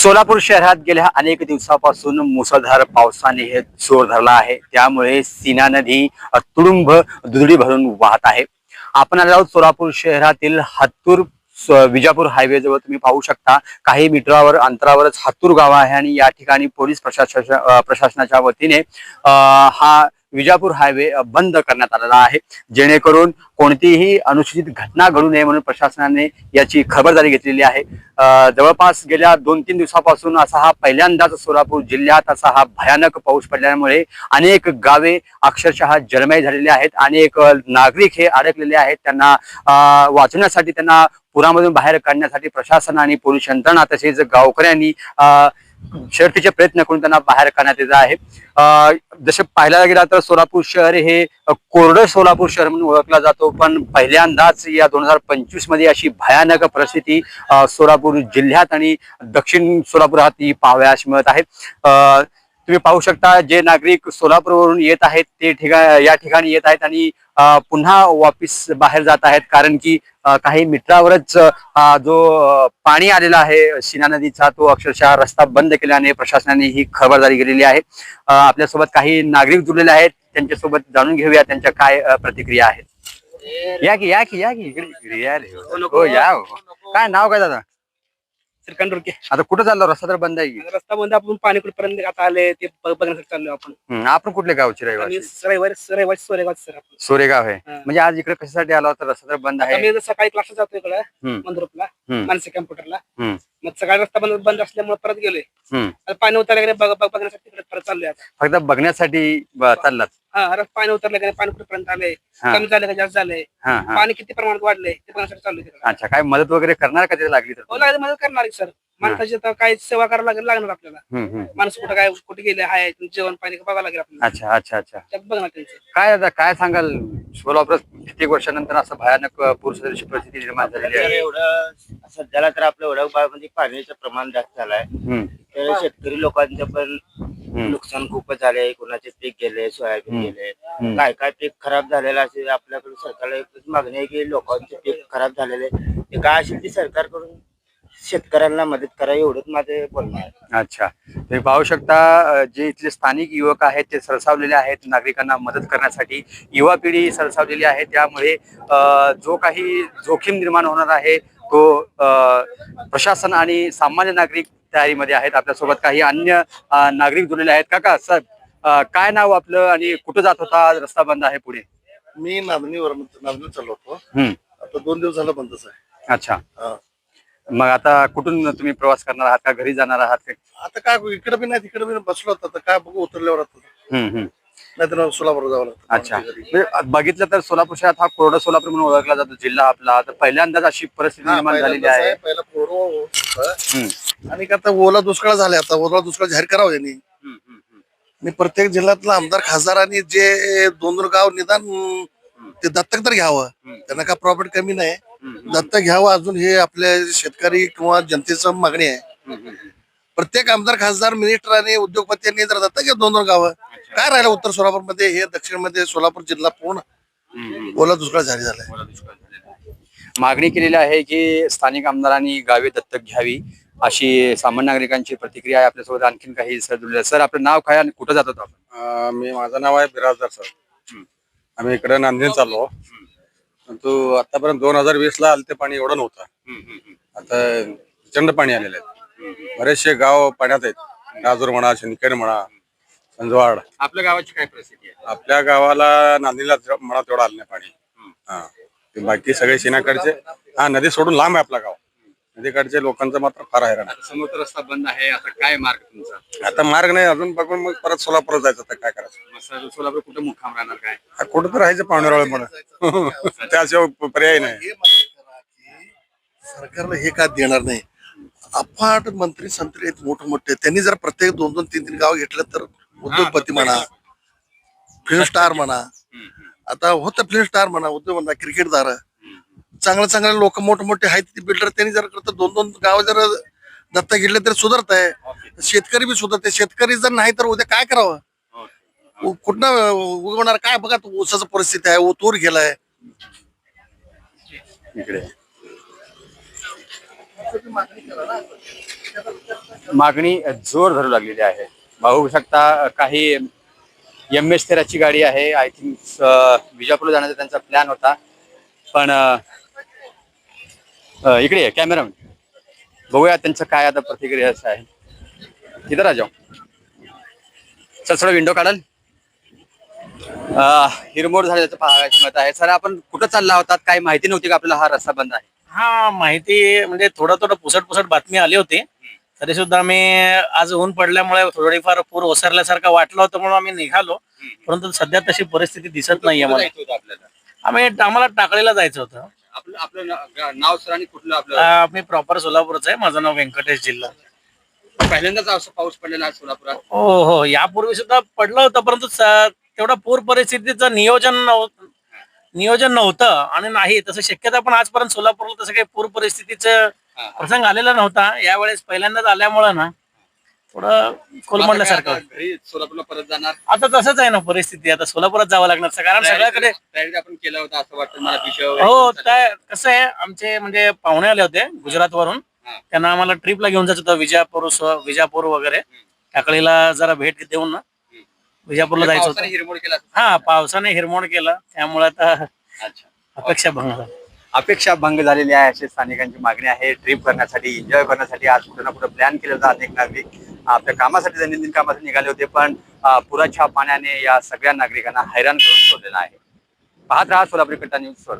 सोलापूर शहरात गेल्या अनेक दिवसापासून मुसळधार पावसाने हे जोर धरला आहे. त्यामुळे सीना नदी तुडुंब दुधडी भरून वाहत आहे. आपण आलो सोलापूर शहरातील हत्तूर विजापूर हायवे जवळ तुम्ही पाहू शकता. काही मीटरावर अंतरावरच हत्तूर गाव आहे आणि या ठिकाणी पोलीस प्रशासन प्रशासनाच्या वतीने हा विजापूर हायवे बंद करण्यात आलेला आहे. जेणेकरून कोणतीही अनुसूचित घटना घडू नये म्हणून प्रशासनाने याची खबरदारी घेतलेली आहे. जवळपास गेल्या दोन तीन दिवसापासून असा हा पहिल्यांदाच सोलापूर जिल्ह्यात असा हा भयानक पाऊस पडल्यामुळे अनेक गावे अक्षरशः जलमय झालेली आहेत. अनेक नागरिक हे अडकलेले आहेत. त्यांना अ, वाचवण्यासाठी त्यांना पुरामधून बाहेर काढण्यासाठी प्रशासन आणि पोलीस यंत्रणा तसेच गावकऱ्यांनी अ, शर्थीचे प्रयत्न करून त्यांना बाहेर काढण्यात येत आहे. जसे पाहायला गेला तर सोलापूर शहर हे कोरडं सोलापूर शहर म्हणून ओळखला जातो. पण पहिल्यांदाच या दोन हजार पंचवीसमध्ये अशी भयानक परिस्थिती सोलापूर जिल्ह्यात आणि दक्षिण सोलापुरात ही पाहावयास मिळत आहे. तुम्ही पाहू शकता जे नागरिक सोलापूरवरून येत आहेत ते ठिका या ठिकाणी येत आहेत आणि पुन्हा वापिस बाहेर जात आहेत. कारण की काही मीटरावरच जो पाणी आलेला आहे शिना नदीचा तो अक्षरशः रस्ता बंद केल्याने प्रशासनाने ही खबरदारी घेतलेली आहे. आपल्यासोबत काही नागरिक जुळलेले आहेत. त्यांच्यासोबत जाणून घेऊया त्यांच्या काय प्रतिक्रिया आहेत. या की या की या की. इकडे इकडे या रे. हो या हो. काय नाव काय दादा? श्रीकांत आता कुठं चाललो? रस्ता तर बंद आहे की. रस्ता बंद आपण पाणी कुठपर्यंत आता आले ते ब- बघण्यासाठी चाललो आपण. हम्म, आपण कुठले गावचे रहिवासी रविवारी रविवारी सोरेगाव सर आपण. सोरेगाव आहे. हा. म्हणजे आज इकडे कशासाठी आला होता? रस्ता तर बंद आता आहे. मी जर सकाळी क्लासला जातो इकडे हम्म. मंद्रुपला हम्म. मानसी कॅम्प्युटरला. मग सकाळी रस्ता बंद बंद असल्यामुळे परत गेलोय. आता पाणी उतरल्याकडे बघ बघ- बघण्यासाठी तिकडे परत चाललोय आता. फक्त बघण्यासाठी चाललात. हा रस्ता पाणी उतरल्याकडे पाणी कुठपर्यंत आलंय? हा. कमी झालं का जास्त झालंय? पाणी किती प्रमाणात वाढलंय? ते बघण्यासाठी चाललोय तिकडे. अच्छा काय मदत वगैरे करणार का तिथे लागली तर? हो लागेल मदत करणार सर. माणसाची आता काय सेवा करायला लागेल लागणार आपल्याला. हम्म, हम्म. माणूस कुठं काय कुठे गेले आहे जेवण पाणी बघावं लागेल आपल्याला. अच्छा अच्छा अच्छा. त्यात बघणार त्यांचं. काय आता काय सांगाल? सोलापूर कित्येक वर्षानंतर असं भयानक पूरसदृश परिस्थिती निर्माण झालेली तर आहे एवढं सध्याला तर आपल्या वडगावमध्ये पाण्याचं प्रमाण जास्त झालंय. हम्म, तर शेतकरी लोकांचं पण हम्म, नुकसान खूपच झालंय. कोणाचे पीक गेले सोयाबीन. गेले. हम्म. काय काय पीक खराब झालेलं असेल आपल्याकडे सरकारला एकच मागणी आहे की लोकांचे पीक खराब झालेले ते काय असेल ते सरकारकडून शेतकऱ्यांना मदत करा एवढंच माझं बोलणं आहे. अच्छा. तुम्ही पाहू शकता अ, जे इथले स्थानिक युवक आहेत ते सरसावलेले आहेत नागरिकांना मदत करण्यासाठी. युवा पिढी सरसावलेली आहे त्यामुळे अ, जो काही जोखीम निर्माण होणार आहे तो अ, प्रशासन आणि सामान्य नागरिक तयारीमध्ये आहेत. आपल्यासोबत काही अन्य अ, नागरिक जुळलेले आहेत. काका साहेब अ, काय नाव आपलं आणि कुठं जात होता? आज रस्ता बंद आहे पुढे. मी नांदणीवर नांदणी चाललो होतो. हम्म. आता दोन दिवस झालं बंदच आहे. अच्छा. हा. मग आता कुठून तुम्ही प्रवास करणार आहात? का घरी जाणार आहात? का? आता काय इकडे बी नाही तिकडे बी नाही. बसलो होतो आता. काय बघू उतरल्यावर आता. हम्म हम्म. नाही तर सोलापूर जावं लागतं. अच्छा. म्हणजे बघितलं तर सोलापूर शहरात हा कोरडा सोलापूर म्हणून ओळखला जातो जिल्हा आपला. तर पहिल्यांदाच अशी परिस्थिती निर्माण झालेली आहे. पहिला कोरडं होतं. हम्म, आणि आता ओला दुष्काळ झाले आता. ओला दुष्काळ जाहीर करावं यांनी. हम्म, हम्म, हम्म. आणि प्रत्येक जिल्ह्यातला आमदार खासदारांनी जे दोन दोन गाव निदान ते दत्तक तर घ्यावं. त्यांना काय प्रॉफिट कमी नाही. दत्तक घ्यावं अजून हे आपल्या शेतकरी किंवा जनतेचं मागणी आहे. प्रत्येक आमदार खासदार मिनिस्टर आणि उद्योगपत्यांनी जर दत्तक घ्या दोन दोन गावं काय राहिलं उत्तर सोलापूरमध्ये हे दक्षिणमध्ये सोलापूर जिल्हा पूर्ण. ओला दुष्काळ जारी झालाय. मागणी केलेली आहे की स्थानिक आमदारांनी गावे दत्तक घ्यावी अशी सामान्य नागरिकांची प्रतिक्रिया आहे. आपल्यासोबत आणखीन काही सर जुळले सर आपलं नाव काय आणि कुठं जातो आपण? मी माझं नाव आहे बिराजदार सर. आम्ही इकडे नांदेड चाललो. परंतु आतापर्यंत दोन हजार वीस ला आलते पाणी एवढं नव्हतं. आता प्रचंड पाणी आलेलं आहे. बरेचसे गाव पाण्यात आहेत. राजूर म्हणा शिंदखेड म्हणा संजवाड. आपल्या गावाची काय परिस्थिती आहे? आपल्या गावाला नांदीला म्हणा तेवढं आलं नाही पाणी. हा. ते बाकी सगळे शिनाकडचे हा नदी सोडून लांब आहे आपलं गाव. नदीकडचे लोकांचं मात्र फार हैराण आहे. समोर तर रस्ता बंद आहे. आता काय मार्ग तुमचा? आता मार्ग नाही अजून बघून मग परत सोलापूर जायचं तर काय करायचं? मग सर सोलापूर कुठं मुक्काम राहणार काय? हा, कुठं तर राहायचं पाहुणेराळ म्हणून. त्याशिवाय पर्याय नाही. हे मात्र करा की सरकारला हे का देणार नाही? अफाट मंत्री संत्री आहेत मोठे मोठे त्यांनी जर प्रत्येक दोन दोन तीन तीन गाव घेतलं तर उद्योगपती म्हणा फिल्म स्टार म्हणा. आता होतं फिल्म स्टार म्हणा उद्योग म्हणा क्रिकेटदार चांगले चांगले लोक मोठे मोठे आहेत ते बिल्डर त्यांनी जर करता दोन दोन गाव जर दत्ता घेतले तर सुधारत आहे. शेतकरी बी सुधारते शेतकरी जर नाही तर उद्या काय करावं? कुठनं उगवणार? काय बघा तो ऊसाचं परिस्थिती आहे ऊ तूर गेलाय. इकडे. मागणी जोर धरू लागलेली आहे. बघू शकता काही एम एस तेराची गाडी आहे. आय थिंक विजापूरला जाण्याचा त्यांचा प्लॅन होता. पण अ, इकडे आहे कॅमेरा बघूया त्यांचं काय आता प्रतिक्रिया असं आहे. इथं राजा. सर थोडं विंडो काढाल. अ, हिरमोड झाल्याचं पाहायचं मत आहे. सर आपण कुठं चालला होतात काही माहिती नव्हती का आपल्याला हा रस्ता बंद आहे? हा माहिती म्हणजे थोडं थोडं पुसट पुसट बातमी आली होती. तरी सुद्धा आम्ही आज ऊन पडल्यामुळे थोडीफार पूर ओसरल्यासारखं वाटलं होतं म्हणून आम्ही निघालो. परंतु सध्या तशी परिस्थिती दिसत नाहीये मला आम्ही आम्हाला टाकळीला जायचं होतं. आपलं आपलं ना- नाव सर आणि कुठलं आपलं? मी प्रॉपर सोलापूरचं आहे. माझं नाव व्यंकटेश जिल्हा. पहिल्यांदाच असं पाऊस पडलेला आहे सोलापुरात. हो हो. यापूर्वी सुद्धा पडलं होतं परंतु स- तेवढं पूर परिस्थितीचं नियोजन नियोजन नव्हतं आणि नाही. तसं शक्यता पण आजपर्यंत सोलापूरला तसं काही पूर परिस्थितीचं प्रसंग आलेला नव्हता. यावेळेस पहिल्यांदाच आल्यामुळं ना थोडं कोलमडल्यासारखं. घरी सोलापूरला परत जाणार. आता तसंच आहे ना परिस्थिती आता सोलापुरात जावं लागणार. कारण सगळ्याकडे आपण केलं होतं असं वाटतं मला हो. काय कसं आहे आमचे म्हणजे पाहुणे आले होते गुजरात वरून हा. त्यांना आम्हाला ट्रिपला घेऊन जायचं होतं विजापूर विजापूर वगैरे. टाकळीला जरा भेट देऊन ना. विजापूरला म्हणजे जायचं होतं. हिरमोड केला हा पावसाने हिरमोड केला. त्यामुळे आता अच्छा. अपेक्षा भंग झाली. अपेक्षा भंग झालेली आहे अशी स्थानिकांची मागणी आहे. ट्रिप करण्यासाठी एन्जॉय करण्यासाठी आज कुठे ना कुठे प्लॅन केला होता अनेक नागरिक. आपल्या कामासाठी दैनंदिन कामासाठी निघाले होते पण पुराच्या पाण्याने या सगळ्या नागरिकांना हैराण करून सोडलेलं आहे. पाहत राहा सोलापूर कट्टा न्यूज सोड